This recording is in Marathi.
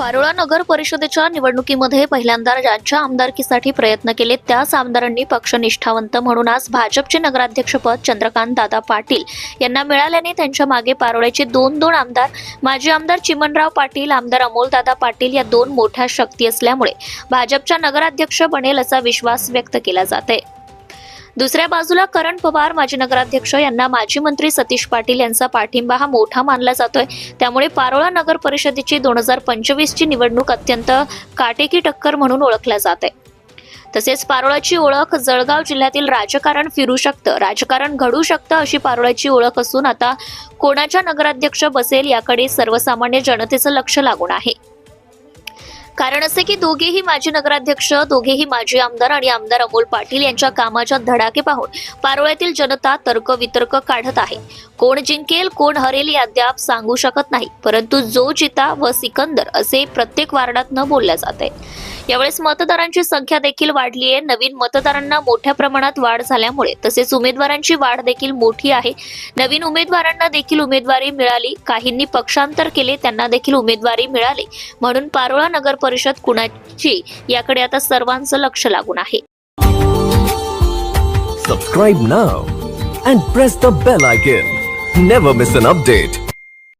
पारोळा नगर परिषदेच्या निवडणुकीमध्ये पहिल्यांदा ज्यांच्या आमदारकीसाठी प्रयत्न केले त्याच आमदारांनी पक्ष निष्ठावंत म्हणून आज भाजपचे नगराध्यक्षपद चंद्रकांत दादा पाटील यांना मिळाल्याने त्यांच्या मागे पारोळ्याचे दोन दोन आमदार माजी आमदार चिमनराव पाटील आमदार अमोलदादा पाटील या दोन मोठ्या शक्ती असल्यामुळे भाजपच्या नगराध्यक्ष बनेल असा विश्वास व्यक्त केला जात आहे. दुसऱ्या बाजूला करण पवार माजी नगराध्यक्ष यांना माजी मंत्री सतीश पाटील यांचा पाठिंबा हा मोठा मानला जातोय. त्यामुळे पारोळा नगर परिषदेची दोन हजार पंचवीस ची निवडणूक अत्यंत काटेकी टक्कर म्हणून ओळखल्या जाते. तसेच पारोळाची ओळख जळगाव जिल्ह्यातील राजकारण फिरू शकतं राजकारण घडू शकतं अशी पारोळ्याची ओळख असून आता कोणाच्या नगराध्यक्ष बसेल याकडे सर्वसामान्य जनतेचं लक्ष लागून आहे. कारण असे की दोघेही माजी नगराध्यक्ष दोघेही माजी आमदार आणि आमदार अमोल पाटील यांच्या कामाच्या धडाके पाहून पारोळ्यातील जनता तर्क वितर्क काढत आहे. कोण जिंकेल कोण हरेल हे अद्याप सांगू शकत नाही. परंतु जो जिता व सिकंदर असे प्रत्येक वार्डात न बोलल्या जाते यावेळेस मतदारांची संख्या देखील वाढली आहे. नवीन मतदारांना मोठ्या प्रमाणात वाढ झाल्यामुळे तसेच उमेदवारांची वाढ देखील मोठी आहे. नवीन उमेदवारांना देखील उमेदवारी मिळाली. काहींनी पक्षांतर केले त्यांना देखील उमेदवारी मिळाली. म्हणून पारोळा नगर परिषद कुणाची? याकडे आता सर्वांचं लक्ष लागून आहे. Subscribe now and press the bell icon. Never miss an update.